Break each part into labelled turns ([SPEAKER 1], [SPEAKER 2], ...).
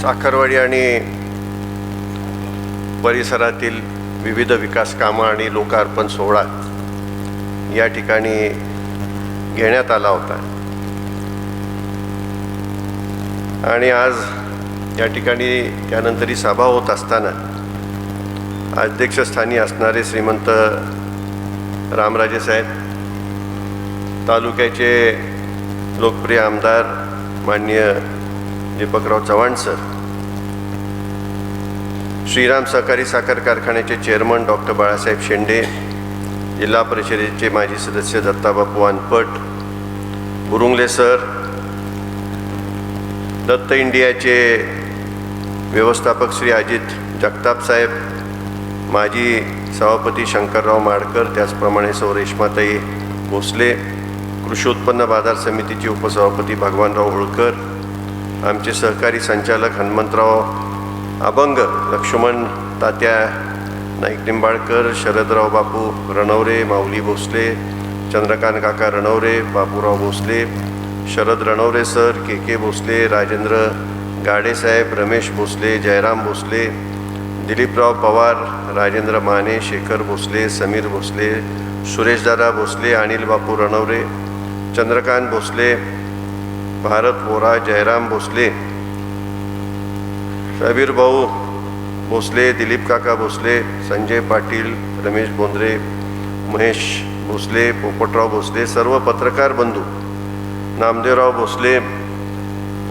[SPEAKER 1] साखरवाडी आणि परिसरातील विविध विकास कामं आणि लोकार्पण सोहळा या ठिकाणी घेण्यात आला होता. आणि आज या ठिकाणी त्यानंतरही सभा होत असताना अध्यक्षस्थानी असणारे श्रीमंत रामराजे साहेब तालुक्याचे लोकप्रिय आमदार माननीय दीपकराव चव्हाण सर. श्रीराम सहकारी साखर कारखान्याचे चेअरमन डॉक्टर बाळासाहेब शेंडे जिल्हा परिषदेचे माजी सदस्य दत्ताबापू अनपट बुरुंगले सर दत्त इंडियाचे व्यवस्थापक श्री अजित जगताप साहेब माजी सभापती शंकरराव माडकर त्याचप्रमाणे सौ रेश्माताई भोसले कृषी उत्पन्न बाजार समितीचे उपसभापती भगवानराव होळकर आमचे सहकारी संचालक हनुमंतराव अभंग लक्ष्मण तात्या नाईक निंबाळकर शरदराव बापू रणवरे माऊली भोसले चंद्रकांत काका रणवरे बापूराव भोसले शरद रणवरे सर के के भोसले राजेंद्र गाडेसाहेब रमेश भोसले जयराम भोसले दिलीपराव पवार राजेंद्र माने शेखर भोसले समीर भोसले सुरेशदादा भोसले अनिल बापू रणवरे चंद्रकांत भोसले भारत वोरा जयराम भोसले. शबीर भाऊ भोसले दिलीप काका भोसले संजय पाटील रमेश बोंद्रे महेश भोसले पोपटराव भोसले सर्व पत्रकार बंधू नामदेवराव भोसले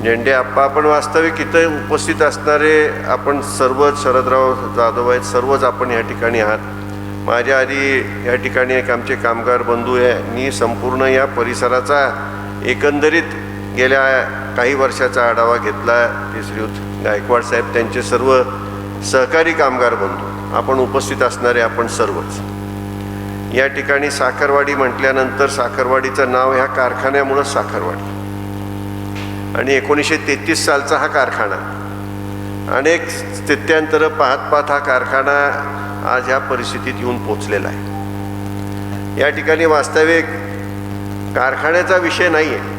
[SPEAKER 1] झेंडे आप्पा आपण वास्तविक इथं उपस्थित असणारे आपण सर्वच शरदराव जाधव आहेत सर्वच आपण या ठिकाणी आहात. माझ्या आधी या ठिकाणी एक आमचे कामगार बंधू यांनी संपूर्ण या परिसराचा एकंदरीत गेल्या काही वर्षाचा आढावा घेतला ते श्रीयुत गायकवाड साहेब त्यांचे सर्व सहकारी कामगार बंधू आपण उपस्थित असणारे आपण सर्वच. या ठिकाणी साखरवाडी म्हटल्यानंतर साखरवाडीचं नाव ह्या कारखान्यामुळं साखरवाडी. आणि एकोणीसशे तेहतीस सालचा हा कारखाना. अनेक स्थित्यांतर पाहत पाहत हा कारखाना आज ह्या परिस्थितीत येऊन पोचलेला आहे. या ठिकाणी वास्तविक कारखान्याचा विषय नाही आहे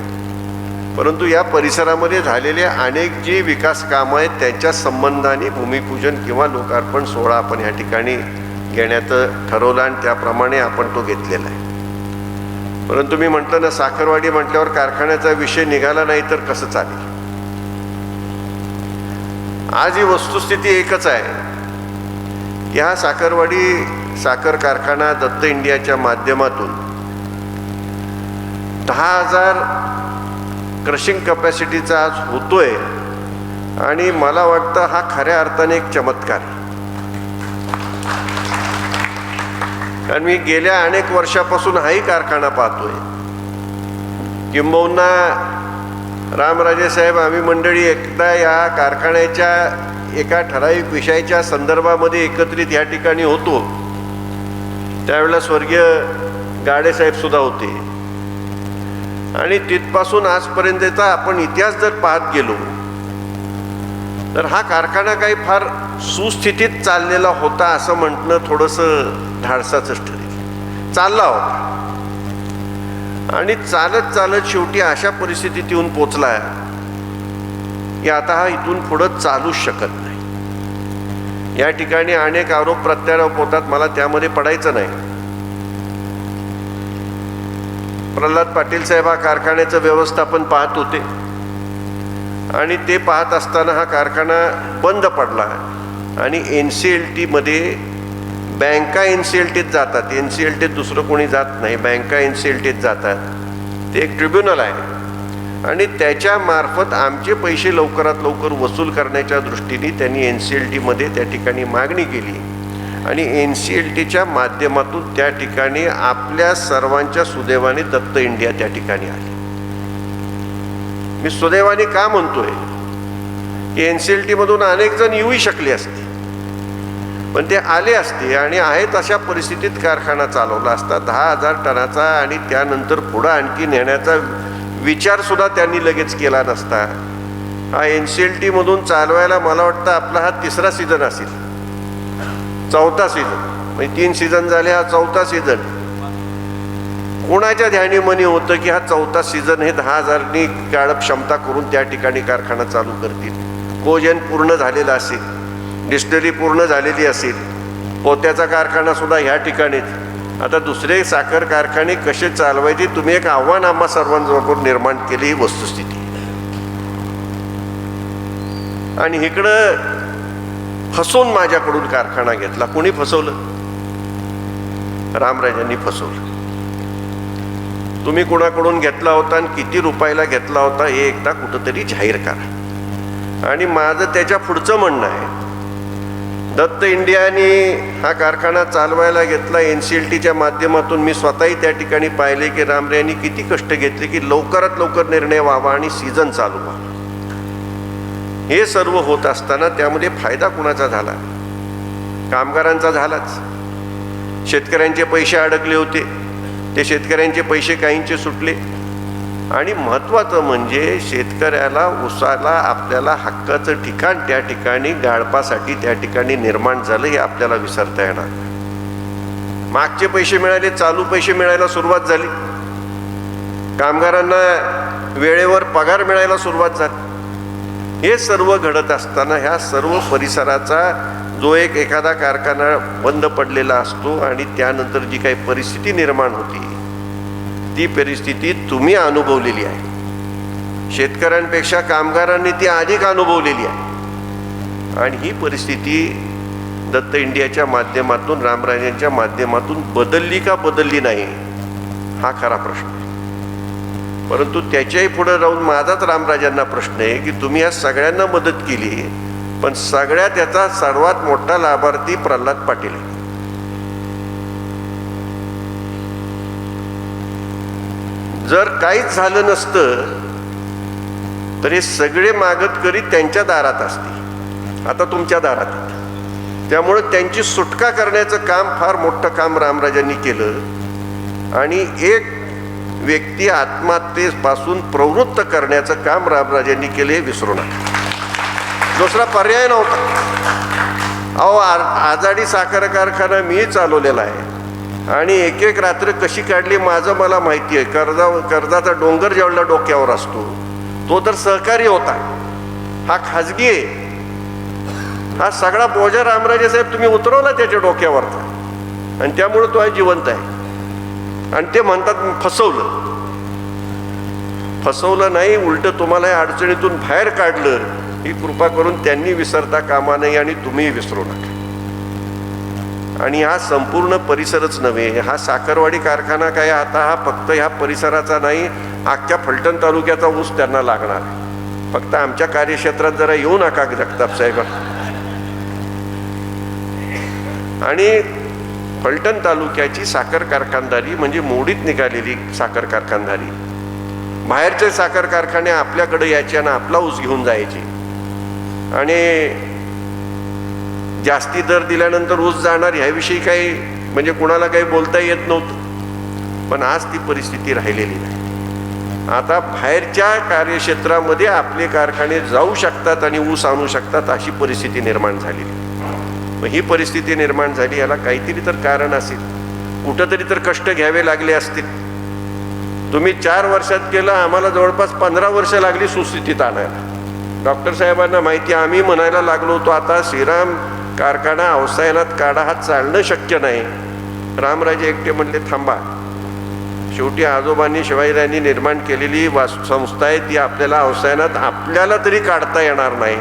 [SPEAKER 1] परंतु या परिसरामध्ये झालेले अनेक जी विकास कामं आहेत त्यांच्या संबंधाने भूमिपूजन किंवा लोकार्पण सोहळा आपण या ठिकाणी घेण्याचं ठरवलं आणि त्याप्रमाणे आपण तो घेतलेला आहे. परंतु मी म्हटलं ना साखरवाडी म्हटल्यावर कारखान्याचा विषय निघाला नाही तर कसं चालेल? आज ही वस्तुस्थिती एकच आहे की हा साखरवाडी साखर कारखाना दत्त इंडियाच्या माध्यमातून दहा हजार क्रशिंग कपॅसिटीचा आज होतोय. आणि मला वाटतं हा खऱ्या अर्थाने एक चमत्कार. कारण मी गेल्या अनेक वर्षापासून हाही कारखाना पाहतोय. किंबहुना रामराजे साहेब आम्ही मंडळी एकदा या कारखान्याच्या एका ठराविक विषयाच्या संदर्भामध्ये एकत्रित या ठिकाणी होतो. त्यावेळेला स्वर्गीय गाडेसाहेब सुद्धा होते. आणि तिथपासून आजपर्यंतचा आपण इतिहास जर पाहत गेलो तर हा कारखाना काही फार सुस्थितीत चाललेला होता असं म्हटणं थोडंसं धाडसाचंच ठरेल. चालला होता. आणि चालत चालत शेवटी अशा परिस्थितीत येऊन पोचला की आता हा इथून पुढं चालूच शकत नाही. या ठिकाणी अनेक आरोप प्रत्यारोप होतात मला त्यामध्ये पडायचं नाही. प्रल्हाद पाटील साहेब हा कारखान्याचं व्यवस्थापन पाहत होते. आणि ते पाहत असताना हा कारखाना बंद पडला. आणि एन सी एल टीमध्ये बँका एन सी एल टीत जातात. एन सी एल टीत दुसरं कोणी जात नाही. बँका एन सी एल टीत जातात. ते एक ट्रिब्युनल आहे. आणि त्याच्यामार्फत आमचे पैसे लवकरात लवकर वसूल करण्याच्या दृष्टीने त्यांनी एन सी एल टीमध्ये त्या ठिकाणी मागणी केली. आणि एन सी एल टीच्या माध्यमातून त्या ठिकाणी आपल्या सर्वांच्या सुदैवाने दत्त इंडिया त्या ठिकाणी आली. मी सुदैवाने का म्हणतोय? की एन सी एल टीमधून अनेक जण येऊही शकले असते. पण ते आले असते आणि आहेत अशा परिस्थितीत कारखाना चालवला असता दहा हजार टनाचा आणि त्यानंतर पुढं आणखी नेण्याचा विचारसुद्धा त्यांनी लगेच केला नसता. हा एन सी एल टीमधून चालवायला मला वाटतं आपला हा तिसरा सीझन असेल. चौथा सीझन म्हणजे तीन सीझन झाले हा चौथा सीझन कोणाच्या ध्यानी मनी होतं की हा चौथा सीझन हे दहा हजारनी गाळप क्षमता करून त्या ठिकाणी कारखाना चालू करतील? कोजन पूर्ण झालेला असेल डिस्टरी पूर्ण झालेली असेल पोत्याचा कारखाना सुद्धा ह्या ठिकाणीच. आता दुसरे साखर कारखाने कसे चालवायचे तुम्ही एक आव्हान आम्हा सर्वांबरोबर निर्माण केली ही वस्तुस्थिती. आणि इकडं फसवून माझ्याकडून कारखाना घेतला. कोणी फसवलं? रामराजांनी फसवलं. तुम्ही कोणाकडून घेतला होता आणि किती रुपयाला घेतला होता हे एकदा कुठंतरी जाहीर करा. आणि माझं त्याच्या पुढचं म्हणणं आहे दत्त इंडियाने हा कारखाना चालवायला घेतला. एन सी एल टीच्या माध्यमातून मी स्वतःही त्या ठिकाणी पाहिले की रामरे यांनी किती कष्ट घेतले की लवकरात लवकर निर्णय व्हावा आणि सीझन चालू व्हावा. हे सर्व होत असताना त्यामध्ये फायदा कुणाचा झाला? कामगारांचा झालाच. शेतकऱ्यांचे पैसे अडकले होते. ते शेतकऱ्यांचे पैसे काहींचे सुटले. आणि महत्त्वाचं म्हणजे शेतकऱ्याला उसाला आपल्याला हक्काचं ठिकाण त्या ठिकाणी गाळपासाठी त्या ठिकाणी निर्माण झालं हे आपल्याला विसरता येणार. मागचे पैसे मिळाले चालू पैसे मिळायला सुरुवात झाली. कामगारांना वेळेवर पगार मिळायला सुरुवात झाली. हे सर्व घडत असताना ह्या सर्व परिसराचा जो एक एखादा कारखाना बंद पडलेला असतो आणि त्यानंतर जी काही परिस्थिती निर्माण होती ती परिस्थिती तुम्ही अनुभवलेली आहे. शेतकऱ्यांपेक्षा कामगारांनी ती अधिक अनुभवलेली आहे. आणि ही परिस्थिती दत्त इंडियाच्या माध्यमातून रामराजांच्या माध्यमातून बदलली का बदलली नाही हा खरा प्रश्न. परंतु त्याच्याही पुढे राहून माझाच रामराजांना प्रश्न आहे की तुम्ही या सगळ्यांना मदत केली पण सगळ्यात याचा सर्वात मोठा लाभार्थी प्रल्हाद पाटील आहे. जर काहीच झालं नसतं तर हे सगळे मागत करीत त्यांच्या दारात असते. आता तुमच्या दारात त्यामुळे त्यांची सुटका करण्याचं काम फार मोठं काम रामराजांनी केलं. आणि एक व्यक्ती आत्महत्येपासून प्रवृत्त करण्याचं काम रामराजांनी केले हे विसरू नका. दुसरा पर्याय नव्हता. अहो आजाडी साखर कारखाना मी चालवलेला आहे. आणि एक एक रात्र कशी काढली माझं मला माहिती आहे. कर्जा कर्जाचा डोंगर जेवढा डोक्यावर असतो तो तर सहकारी होता. हा खाजगी आहे. हा सगळा बोजा रामराजे साहेब तुम्ही उतरवला त्याच्या डोक्यावरचा. आणि त्यामुळे तो आहे जिवंत आहे. आणि ते म्हणतात फसवलं. फसवलं नाही उलट तुम्हाला या अडचणीतून बाहेर काढलं. ही कृपा करून त्यांनी विसरता कामा नाही आणि तुम्ही विसरू नका. आणि हा संपूर्ण परिसरच नव्हे हा साखरवाडी कारखाना काय आता हा फक्त ह्या परिसराचा नाही अख्ख्या फलटण तालुक्याचा ऊस त्यांना लागणार फक्त आमच्या कार्यक्षेत्रात जरा येऊ नका जगताप साहेब. आणि फलटण तालुक्याची साखर कारखानदारी म्हणजे मोडीत निघालेली साखर कारखानदारी. बाहेरचे साखर कारखाने आपल्याकडे यायचे आणि आपला ऊस घेऊन जायचे. आणि जास्ती दर दिल्यानंतर ऊस जाणार ह्याविषयी काही म्हणजे कुणाला काही बोलता येत नव्हतं. पण आज ती परिस्थिती राहिलेली नाही. आता बाहेरच्या कार्यक्षेत्रामध्ये आपले कारखाने जाऊ शकतात आणि ऊस आणू शकतात अशी परिस्थिती निर्माण झालेली. मग ही परिस्थिती निर्माण झाली याला काहीतरी तर कारण असेल. कुठंतरी तर कष्ट घ्यावे लागले असतील. तुम्ही चार वर्षात केलं आम्हाला जवळपास पंधरा वर्ष लागली सुस्थितीत आणायला. डॉक्टर साहेबांना माहिती आम्ही म्हणायला लागलो होतो आता श्रीराम कारखाना अवसायनात काढा हा चालणं शक्य नाही. रामराजे एकटे म्हणले थांबा. शेवटी आजोबांनी शिवाजीरायांनी निर्माण केलेली वास संस्था आहे ती आपल्याला अवसायनात आपल्याला तरी काढता येणार नाही.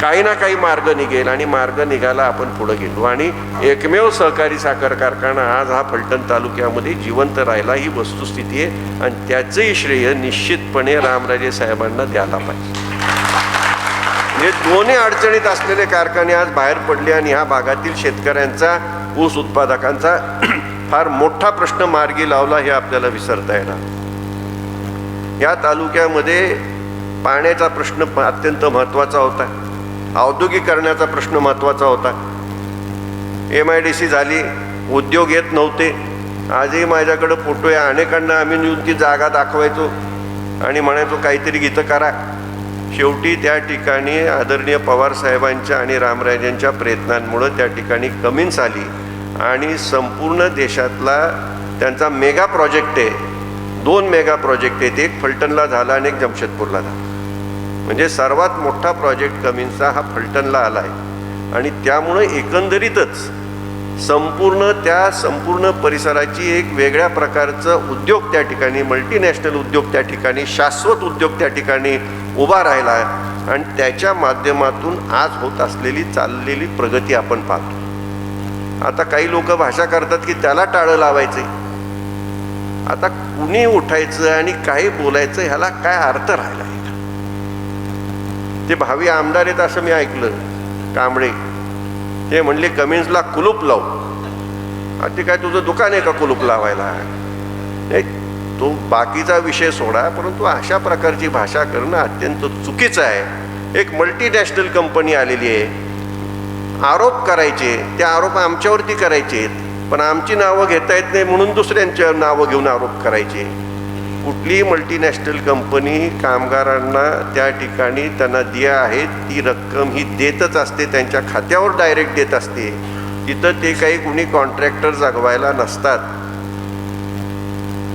[SPEAKER 1] काही ना काही मार्ग निघेल आणि मार्ग निघाला आपण पुढे गेलो. आणि एकमेव सहकारी साखर कारखाना आज हा फलटण तालुक्यामध्ये जिवंत राहिला ही वस्तुस्थिती आहे आणि त्याचंही श्रेय निश्चितपणे रामराजे साहेबांना द्यायला पाहिजे. म्हणजे दोन्ही अडचणीत असलेले कारखाने आज बाहेर पडले आणि ह्या भागातील शेतकऱ्यांचा ऊस उत्पादकांचा फार मोठा प्रश्न मार्गी लावला हे आपल्याला विसरता येणार. या तालुक्यामध्ये पाण्याचा प्रश्न अत्यंत महत्त्वाचा होता. औद्योगिकरणाचा प्रश्न महत्त्वाचा होता. एम आय डी सी झाली उद्योग येत नव्हते. आजही माझ्याकडं फोटो आहे. अनेकांना आम्ही नेऊन ती जागा दाखवायचो आणि म्हणायचो काहीतरी गीतं करा. शेवटी त्या ठिकाणी आदरणीय पवारसाहेबांच्या आणि रामराजांच्या प्रयत्नांमुळं त्या ठिकाणी कमीन्स आली आणि संपूर्ण देशातला त्यांचा मेगा प्रोजेक्ट आहे. दोन मेगा प्रोजेक्ट आहेत. एक फलटणला झाला आणि एक जमशेदपूरला झाला. म्हणजे सर्वात मोठा प्रोजेक्ट कमिन्सचा हा फलटणला आला आहे आणि त्यामुळं एकंदरीतच संपूर्ण त्या संपूर्ण परिसराची एक वेगळ्या प्रकारचं उद्योग त्या ठिकाणी मल्टीनॅशनल उद्योग त्या ठिकाणी शाश्वत उद्योग त्या ठिकाणी उभा राहिला आहे. आणि त्याच्या माध्यमातून आज होत असलेली चाललेली प्रगती आपण पाहतो. आता काही लोक भाषा करतात की त्याला टाळं लावायचे आता कुणी उठायचं आणि काही बोलायचं ह्याला काय अर्थ राहिला आहे ते भावी आमदार आहेत असं मी ऐकलं. कांबळे. ते म्हणले कमिन्सला कुलूप लावू. ते काय तुझं दुकान आहे का कुलूप लावायला? नाही तो बाकीचा विषय सोडा परंतु अशा प्रकारची भाषा करणं अत्यंत चुकीचं आहे. एक मल्टीनॅशनल कंपनी आलेली आहे. आरोप करायचे ते आरोप आमच्यावरती करायचे पण आमची नावं घेता येत नाही म्हणून दुसऱ्यांच्या नावं घेऊन आरोप करायचे. कुठलीही मल्टीनॅशनल कंपनी कामगारांना त्या ठिकाणी त्यांना दिया आहे ती रक्कम ही देतच असते त्यांच्या खात्यावर डायरेक्ट देत असते. तिथं ते काही कुणी कॉन्ट्रॅक्टर जगवायला नसतात.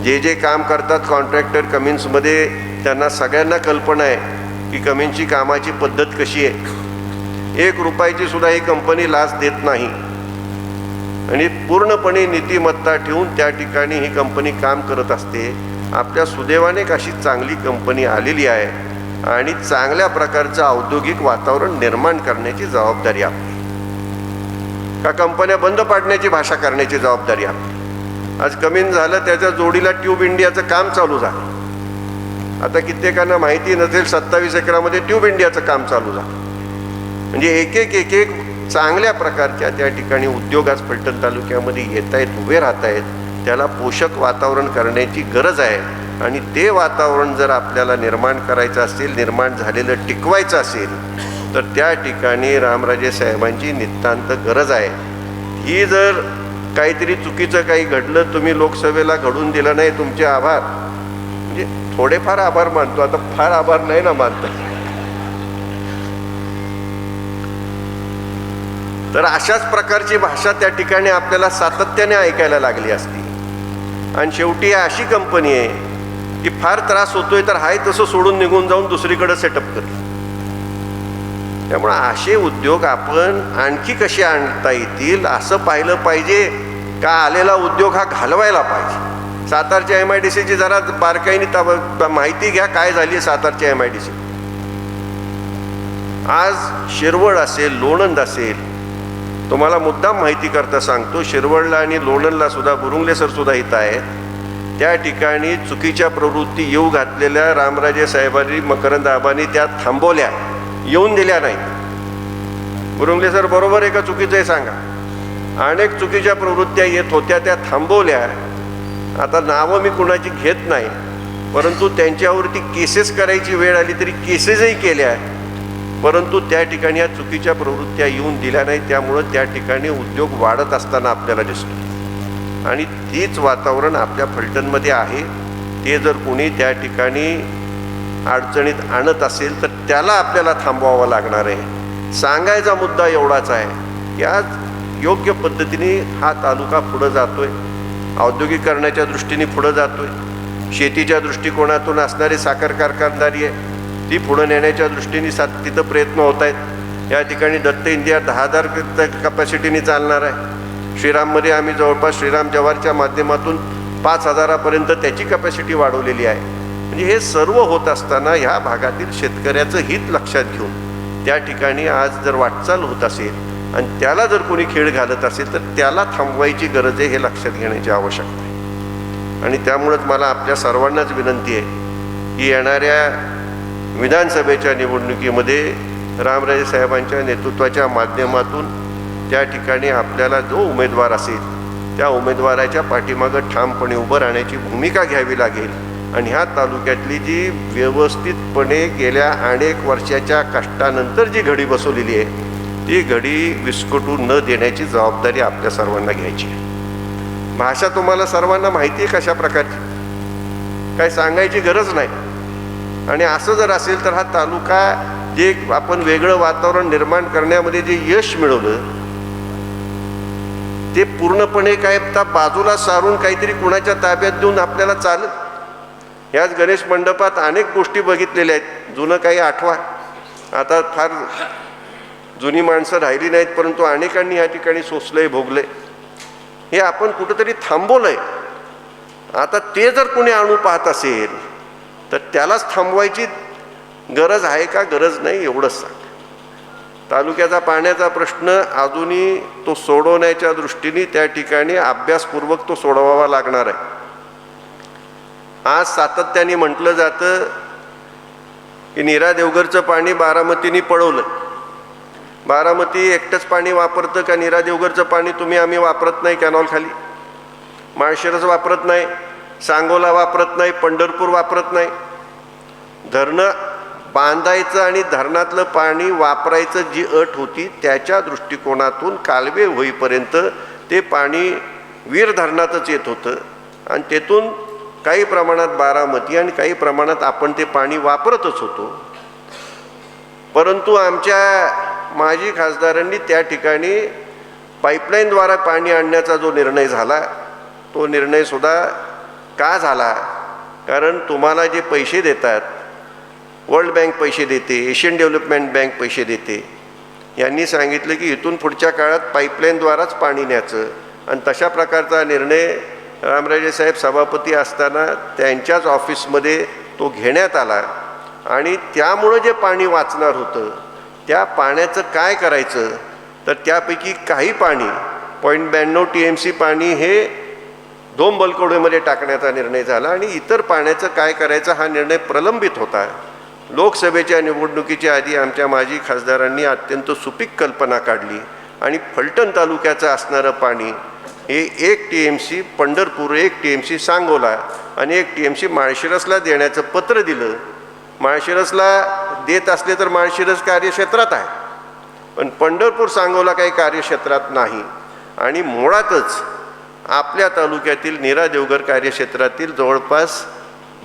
[SPEAKER 1] जे जे काम करतात कॉन्ट्रॅक्टर कमिन्समध्ये त्यांना सगळ्यांना कल्पना आहे की कमिन्सची कामाची पद्धत कशी आहे. एक रुपयाची सुद्धा ही कंपनी लाच देत नाही. आणि पूर्णपणे नीतिमत्ता ठेवून त्या ठिकाणी ही कंपनी काम करत असते. आपल्या सुदैवाने एक अशी चांगली कंपनी आलेली आहे आणि चांगल्या प्रकारचं औद्योगिक वातावरण निर्माण करण्याची जबाबदारी आपली. का कंपन्या बंद पाडण्याची भाषा करण्याची जबाबदारी आपली. आज कमीन झालं त्याच्या जोडीला ट्यूब इंडियाचं काम चालू झालं. आता कित्येकांना माहिती नसेल सत्तावीस एकरामध्ये ट्यूब इंडियाचं काम चालू झालं. म्हणजे एक एक एक एक चांगल्या प्रकारच्या त्या ठिकाणी उद्योग आज फलटण तालुक्यामध्ये येत आहेत उभे राहत आहेत त्याला पोषक वातावरण करण्याची गरज आहे. आणि ते वातावरण जर आपल्याला निर्माण करायचं असेल निर्माण झालेलं टिकवायचं असेल तर त्या ठिकाणी रामराजे साहेबांची नितांत गरज आहे. ही जर काहीतरी चुकीचं काही घडलं तुम्ही लोकसभेला घडून दिलं नाही तुमचे आभार. म्हणजे थोडेफार आभार मानतो. आता फार आभार नाही ना मानतो. तर अशाच प्रकारची भाषा त्या ठिकाणी आपल्याला सातत्याने ऐकायला लागली असती. आणि शेवटी अशी कंपनी आहे की फार त्रास होतोय तर हाय तसं सोडून निघून जाऊन दुसरीकडे सेटअप करते. त्यामुळे असे उद्योग आपण आणखी कसे आणता येतील असं पाहिलं पाहिजे का आलेला उद्योग हा घालवायला पाहिजे? सातारच्या एम आय डी सीची जरा बारकाईने ताब- माहिती घ्या काय झाली आहे सातारच्या एम आय डी सी आज शिरवळ असेल लोणंद असेल तुम्हाला मुद्दाम माहिती करता सांगतो शिरवळला आणि लोणंदला सुद्धा बुरुंगले सर सुद्धा इथं आहेत. त्या ठिकाणी चुकीच्या प्रवृत्ती येऊ घातलेल्या रामराजे साहेबांनी मकरंद आबांनी त्या थांबवल्या. येऊन दिल्या नाही. बुरुंगले सर बरोबर आहे का चुकीचं आहे सांगा. अनेक चुकीच्या प्रवृत्त्या येत होत्या त्या थांबवल्या. आता नावं मी कुणाची घेत नाही परंतु त्यांच्यावरती केसेस करायची वेळ आली तरी केसेसही केल्या. परंतु त्या ठिकाणी या चुकीच्या प्रवृत्त्या येऊन दिल्या नाही त्यामुळं त्या ठिकाणी उद्योग वाढत असताना आपल्याला दिसतो. आणि तीच वातावरण आपल्या फलटणमध्ये आहे. ते जर कोणी त्या ठिकाणी अडचणीत आणत असेल तर त्याला आपल्याला थांबवावं लागणार आहे. सांगायचा मुद्दा एवढाच आहे की आज योग्य पद्धतीने हा तालुका पुढं जातोय. औद्योगिकरणाच्या दृष्टीने पुढं जातोय. शेतीच्या दृष्टिकोनातून असणारी साखर कारखानदारी आहे. ती पुढं नेण्याच्या दृष्टीने सात तिथं प्रयत्न होत आहेत. या ठिकाणी दत्त इंडिया दहा हजार कपॅसिटीने चालणार आहे. श्रीराममध्ये आम्ही जवळपास श्रीराम जवारच्या माध्यमातून पाच हजारापर्यंत त्याची कपॅसिटी वाढवलेली आहे. म्हणजे हे सर्व होत असताना ह्या भागातील शेतकऱ्याचं हित लक्षात घेऊन त्या ठिकाणी आज जर वाटचाल होत असेल आणि त्याला जर कोणी खेळ घालत असेल तर त्याला थांबवायची गरज आहे हे लक्षात घेण्याची आवश्यकता आहे. आणि त्यामुळंच मला आपल्या सर्वांनाच विनंती आहे की येणाऱ्या विधानसभेच्या निवडणुकीमध्ये रामराजे साहेबांच्या नेतृत्वाच्या माध्यमातून त्या ठिकाणी आपल्याला जो उमेदवार असेल त्या उमेदवाराच्या पाठीमागं ठामपणे उभं राहण्याची भूमिका घ्यावी लागेल. आणि ह्या तालुक्यातली जी व्यवस्थितपणे गेल्या अनेक वर्षाच्या कष्टानंतर जी घडी बसवलेली आहे ती घडी विस्कटू न देण्याची जबाबदारी आपल्या सर्वांना घ्यायची आहे. भाषा तुम्हाला सर्वांना माहिती आहे कशा प्रकारची काय सांगायची गरज नाही. आणि असं जर असेल तर हा तालुका जे आपण वेगळं वातावरण निर्माण करण्यामध्ये जे यश मिळवलं ते पूर्णपणे काय त्या बाजूला सारून काहीतरी कुणाच्या ताब्यात देऊन आपल्याला चालत ह्याच गणेश मंडपात अनेक गोष्टी बघितलेल्या आहेत. जुनं काही आठवा. आता फार जुनी माणसं राहिली नाहीत परंतु अनेकांनी या ठिकाणी सोसलंय भोगलंय. हे आपण कुठंतरी थांबवलंय. आता ते जर कोणी आणू पाहत असेल तर त्यालाच थांबवायची गरज आहे का? गरज नाही एवढंच सांग. तालुक्याचा पाण्याचा प्रश्न अजूनही तो सोडवण्याच्या दृष्टीने त्या ठिकाणी अभ्यासपूर्वक तो सोडवावा लागणार आहे. आज सातत्याने म्हटलं जातं की नीरा देवघरचं पाणी बारामतीने पळवलं बारामती एकटंच पाणी वापरतं का? नीरा देवघरचं पाणी तुम्ही आम्ही वापरत नाही कॅनॉल खाली वापरत नाही. सांगोला वापरत नाही पंढरपूर वापरत नाही. धरणं बांधायचं आणि धरणातलं पाणी वापरायचं जी अट होती त्याच्या दृष्टिकोनातून कालवे होईपर्यंत ते पाणी वीर धरणातच येत होतं. आणि तेथून काही प्रमाणात बारामती आणि काही प्रमाणात आपण ते पाणी वापरतच होतो. परंतु आमच्या माजी खासदारांनी त्या ठिकाणी पाईपलाईनद्वारा पाणी आणण्याचा जो निर्णय झाला तो निर्णयसुद्धा का झाला? कारण तुम्हाला जे पैसे देतात वर्ल्ड बँक पैसे देते एशियन डेव्हलपमेंट बँक पैसे देते. यांनी सांगितलं की इथून पुढच्या काळात पाईपलाईनद्वाराच पाणी न्यायचं. आणि तशा प्रकारचा निर्णय रामराजे साहेब सभापती असताना त्यांच्याच ऑफिसमध्ये तो घेण्यात आला. आणि त्यामुळं जे पाणी वाचणार होतं त्या पाण्याचं काय करायचं? तर त्यापैकी काही पाणी पॉईंट ब्याण्णव टी एम सी पाणी हे दोन बलकोडेमध्ये टाकण्याचा निर्णय झाला आणि इतर पाण्याचं काय करायचं हा निर्णय प्रलंबित होता. लोकसभेच्या निवडणुकीच्या आधी आमच्या माजी खासदारांनी अत्यंत सुपीक कल्पना काढली आणि फलटण तालुक्याचं असणारं पाणी हे एक टी एम सी पंढरपूर एक टी एम सी सांगोला आणि एक टी एम सी माळशिरसला देण्याचं पत्र दिलं. माळशिरसला देत असले तर माळशिरस कार्यक्षेत्रात आहे. पण पंढरपूर सांगोला काही कार्यक्षेत्रात नाही. आणि मुळातच आपल्या तालुक्यातील नीरा देवघर कार्यक्षेत्रातील जवळपास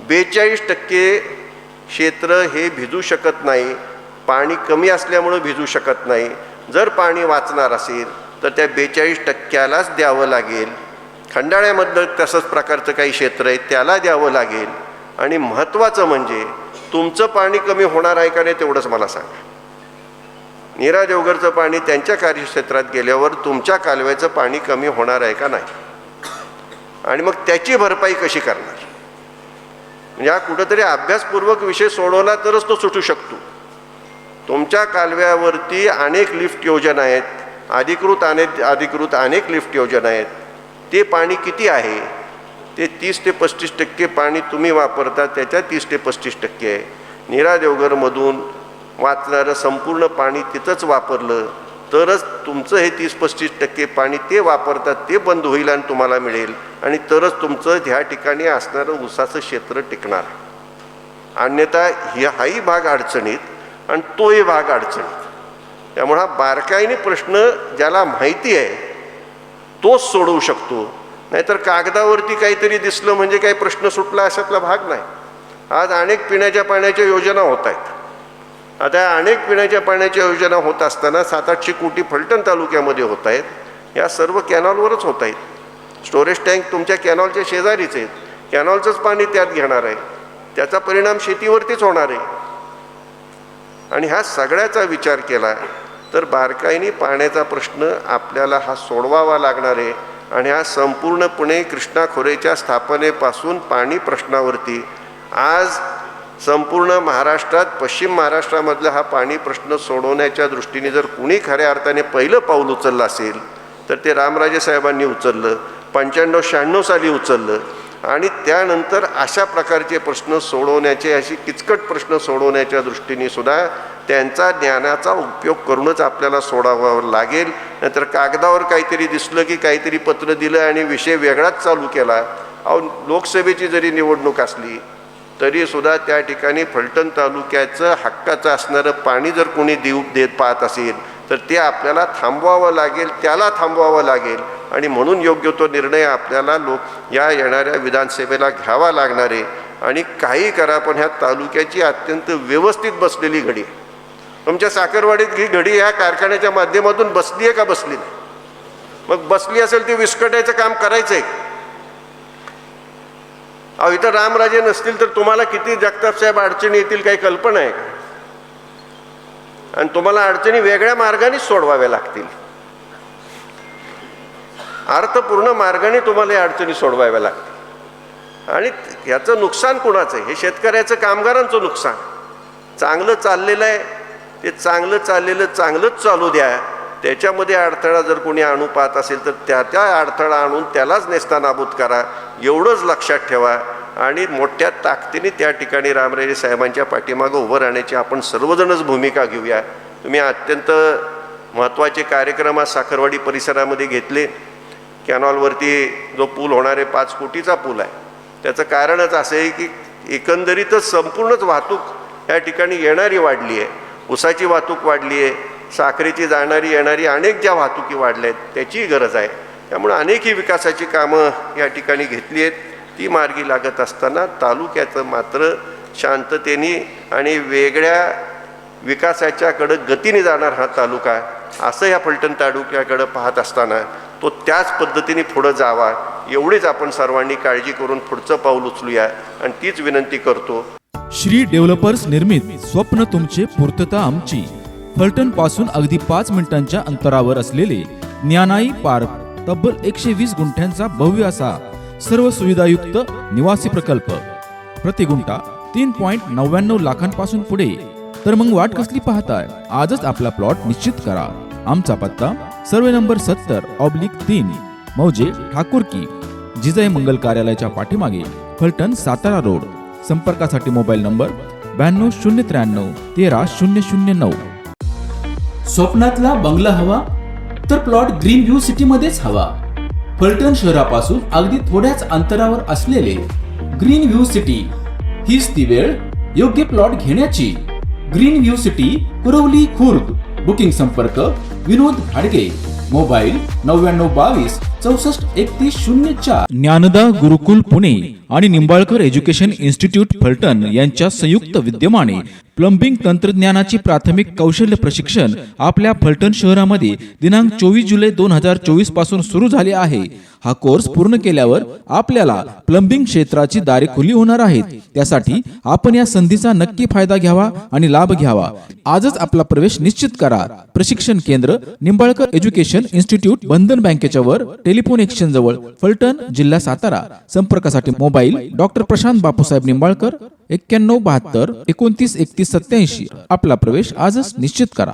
[SPEAKER 1] बेचाळीस टक्के क्षेत्र हे भिजू शकत नाही. पाणी कमी असल्यामुळं भिजू शकत नाही. जर पाणी वाचणार असेल तर त्या बेचाळीस टक्क्यालाच द्यावं लागेल. खंडाळ्यामधलं तसंच प्रकारचं काही क्षेत्र आहे त्याला द्यावं लागेल. आणि महत्त्वाचं म्हणजे तुमचं पाणी कमी होणार आहे का नाही तेवढंच मला सांगा. नीरा देवघरचं पाणी त्यांच्या कार्यक्षेत्रात गेल्यावर तुमच्या कालव्याचं पाणी कमी होणार आहे का नाही? आणि मग त्याची भरपाई कशी करणार? म्हणजे हा कुठंतरी अभ्यासपूर्वक विषय सोडवला तरच तो सुटू शकतो. तुमच्या कालव्यावरती अनेक लिफ्ट योजना आहेत अधिकृत अनेक अधिकृत अनेक लिफ्ट योजना आहेत. ते पाणी किती आहे? ते तीस ते पस्तीस टक्के पाणी तुम्ही वापरता त्याच्या तीस ते पस्तीस टक्के आहे. नीरा देवघरमधून वाचणारं संपूर्ण पाणी तिथंच वापरलं. तरच तुमचं हे तीस पस्तीस टक्के पाणी ते वापरतात ते बंद होईल आणि तुम्हाला मिळेल. आणि तरच तुमचं ह्या ठिकाणी असणारं ऊसाचं क्षेत्र टिकणार. अन्यथा ही हाही भाग अडचणीत आणि तोही भाग अडचणीत. त्यामुळं हा बारकाईने प्रश्न ज्याला माहिती आहे तोच सोडवू शकतो. नाहीतर कागदावरती काहीतरी दिसलं म्हणजे काही प्रश्न सुटला अशातला भाग नाही. आज अनेक पिण्याच्या पाण्याच्या योजना होत आहेत. आता अनेक पिण्याच्या पाण्याच्या योजना होत असताना सात आठशे कोटी फलटण तालुक्यामध्ये होत आहेत. या सर्व कॅनॉलवरच होत आहेत. स्टोरेज टँक तुमच्या कॅनॉलच्या शेजारीच आहेत. कॅनॉलचंच पाणी त्यात घेणार आहे. त्याचा परिणाम शेतीवरतीच होणार आहे. आणि ह्या सगळ्याचा विचार केला तर बारकाईने पाण्याचा प्रश्न आपल्याला हा सोडवावा लागणार आहे आणि हा संपूर्णपणे कृष्णा खोरेच्या स्थापनेपासून पाणी प्रश्नावरती आज संपूर्ण महाराष्ट्रात पश्चिम महाराष्ट्रामधला हा पाणी प्रश्न सोडवण्याच्या दृष्टीने जर कुणी खऱ्या अर्थाने पहिलं पाऊल उचललं असेल तर ते रामराजे साहेबांनी उचललं पंच्याण्णव शहाण्णव साली उचललं आणि त्यानंतर अशा प्रकारचे प्रश्न सोडवण्याचे अशी किचकट प्रश्न सोडवण्याच्या दृष्टीने सुद्धा त्यांचा ज्ञानाचा उपयोग करूनच आपल्याला सोडावावं लागेल. नंतर कागदावर काहीतरी दिसलं की काहीतरी पत्र दिलं आणि विषय वेगळाच चालू केला. अहो लोकसभेची जरी निवडणूक असली तरी सुद्धा त्या ठिकाणी फलटण तालुक्याचं हक्काचं असणारं पाणी जर कोणी देऊ देत पाहत असेल तर ते आपल्याला थांबवावं लागेल त्याला थांबवावं लागेल. आणि म्हणून योग्य तो निर्णय आपल्याला लोक या येणाऱ्या विधानसभेला घ्यावा लागणार आहे. आणि काही करा पण ह्या तालुक्याची अत्यंत व्यवस्थित बसलेली घडी आहे. तुमच्या साखरवाडीत ही घडी ह्या कारखान्याच्या माध्यमातून बसली आहे का बसली नाही? मग बसली असेल ती विस्कटायचं काम करायचं आहे अहो इथं रामराजे नसतील तर तुम्हाला किती जगताप साहेब अडचणी येतील काही कल्पना आहे का? आणि तुम्हाला अडचणी वेगळ्या मार्गानेच सोडवाव्या लागतील. अर्थपूर्ण मार्गाने तुम्हाला या अडचणी सोडवाव्या लागतील. आणि ह्याचं नुकसान कुणाचं आहे? हे शेतकऱ्याचं कामगारांचं नुकसान. चांगलं चाललेलं आहे. ते चांगलं चाललेलं चांगलंच चालू द्या. त्याच्यामध्ये अडथळा जर कोणी आणू पाहत असेल तर त्या त्या अडथळा आणून त्यालाच नेस्तानाबूत करा. एवढंच लक्षात ठेवा. आणि मोठ्या ताकदीने त्या ठिकाणी रामराजे साहेबांच्या पाठीमागं उभं राहण्याची आपण सर्वजणच भूमिका घेऊया. तुम्ही अत्यंत महत्त्वाचे कार्यक्रम आज साखरवाडी परिसरामध्ये घेतले. कॅनॉलवरती जो पूल होणारे पाच कोटीचा पूल आहे. त्याचं कारणच असं आहे की एकंदरीतच संपूर्णच वाहतूक या ठिकाणी येणारी वाढली आहे. उसाची वाहतूक वाढली आहे. साखरेची जाणारी येणारी अनेक ज्या वाहतुकी वाढल्या आहेत त्याचीही गरज आहे. त्यामुळे अनेकही विकासाची कामं या ठिकाणी घेतली आहेत. ती मार्गी लागत असताना तालुक्याचं मात्र शांततेने आणि वेगळ्या विकासाच्याकडं गतीने जाणार हा तालुका असं या फलटण तालुक्याकडं पाहत असताना तो त्याच पद्धतीने पुढं जावा एवढीच आपण सर्वांनी काळजी करून पुढचं पाऊल उचलूया आणि तीच विनंती करतो.
[SPEAKER 2] श्री डेव्हलपर्स निर्मित स्वप्न तुमचे पूर्तता आमची. फलटणपासून अगदी पाच मिनिटांच्या अंतरावर असलेले ज्ञानाई पार्क. तब्बल एकशे वीस गुंठ्यांचा भव्य असा सर्व सुविधायुक्त निवासी प्रकल्प. प्रति गुंठा तीन पॉइंट नव्याण्णव लाखांपासून पुढे. तर मग वाट कसली पाहताय? आजच आपला प्लॉट निश्चित करा. आमचा पत्ता सर्वे नंबर सत्तर ऑब्लिक तीन मौजे ठाकूरकी जिजाई मंगल कार्यालयाच्या पाठीमागे फलटण सातारा रोड. संपर्कासाठी मोबाईल नंबर ब्याण्णव शून्य त्र्याण्णव तेरा शून्य शून्य नऊ.
[SPEAKER 3] स्वप्नातला बंगला हवा तर प्लॉट ग्रीन व्ह्यू सिटी मध्येच हवा. फलटण शहरापासून अगदी थोड्याच अंतरावर असलेले ग्रीन व्ह्यू सिटी. हीच ती वेळ योग्य प्लॉट घेण्याची. Green view city Kurvali Khurd. Booking संपर्क विनोद हाडगे मोबाईल नव्याण्णव बावीस चौसष्ट एकतीस शून्य चार.
[SPEAKER 2] ज्ञानदा गुरुकुल पुणे आणि निंबाळकर एज्युकेशन इन्स्टिट्यूट फलटण यांच्या संयुक्त विद्यमाने प्लंबिंग तंत्रज्ञानाची प्राथमिक कौशल्य प्रशिक्षण आपल्या फलटण शहरामध्ये दिनांक चोवीस जुलै दोन हजार चोवीसपासून सुरू झाले आहे. हा कोर्स पूर्ण केल्यावर आपल्याला प्लंबिंग क्षेत्राची दारे खुली होणार आहेत. त्यासाठी आपण या संधीचा नक्की फायदा घ्यावा आणि लाभ घ्यावा. आजच आपला प्रवेश निश्चित करा. प्रशिक्षण केंद्र निंबाळकर एज्युकेशन इन्स्टिट्यूट बंधन बँकेच्या वर टेलिफोन एक्सचेंज जवळ फलटण जिल्हा सातारा. संपर्कासाठी मोबाईल डॉक्टर प्रशांत बापूसाहेब निंबाळकर एक्क्याण्णव बहात्तर एकोणतीस एकतीस सत्याऐंशी आपला प्रवेश आजच निश्चित करा.